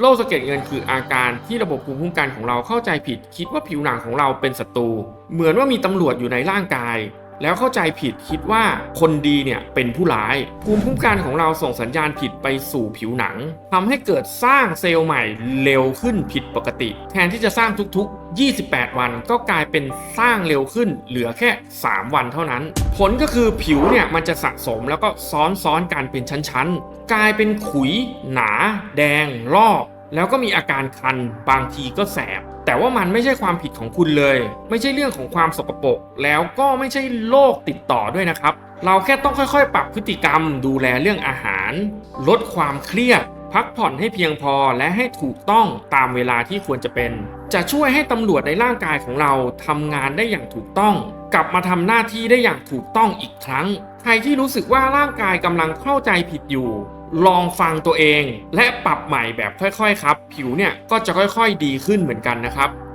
โรคสะเก็ดเงินคืออาการที่ระบบภูมิคุ้มกันของเราเข้าใจผิด คิดว่าผิวหนังของเราเป็นศัตรู เหมือนว่ามีตำรวจอยู่ในร่างกาย แล้วเข้าใจผิดคิดว่าคนดีเนี่ยเป็นผู้ร้าย ภูมิคุ้มกันของเราส่งสัญญาณผิดไปสู่ผิวหนังทำให้เกิดสร้างเซลล์ใหม่เร็วขึ้นผิดปกติ แทนที่จะสร้างทุกๆ 28 วันก็กลายเป็นสร้างเร็วขึ้นเหลือแค่ 3 วันเท่านั้น ผลก็คือผิวเนี่ยมันจะสะสมแล้วก็ซ้อนๆกันเป็นชั้นๆ กลายเป็นขุย หนา แดงลอกแล้วก็มีอาการคันบางทีก็แสบ แต่ว่ามันไม่ใช่ความผิดของคุณเลย ไม่ใช่เรื่องของความสกปรกแล้วก็ไม่ใช่โรคติดต่อด้วยนะครับ เราแค่ต้องค่อยๆ ปรับพฤติกรรม ดูแลเรื่องอาหาร ลดความเครียด พักผ่อนให้เพียงพอและให้ถูกต้องตามเวลาที่ควรจะเป็น จะช่วยให้ตำรวจในร่างกายของเราทำงานได้อย่างถูกต้อง กลับมาทำหน้าที่ได้อย่างถูกต้องอีกครั้ง ใครที่รู้สึกว่าร่างกายกำลังเข้าใจผิดอยู่ ลองฟังตัวเอง และปรับใหม่แบบค่อยๆครับ ผิวเนี่ยก็จะค่อยๆดีขึ้นเหมือนกันนะครับ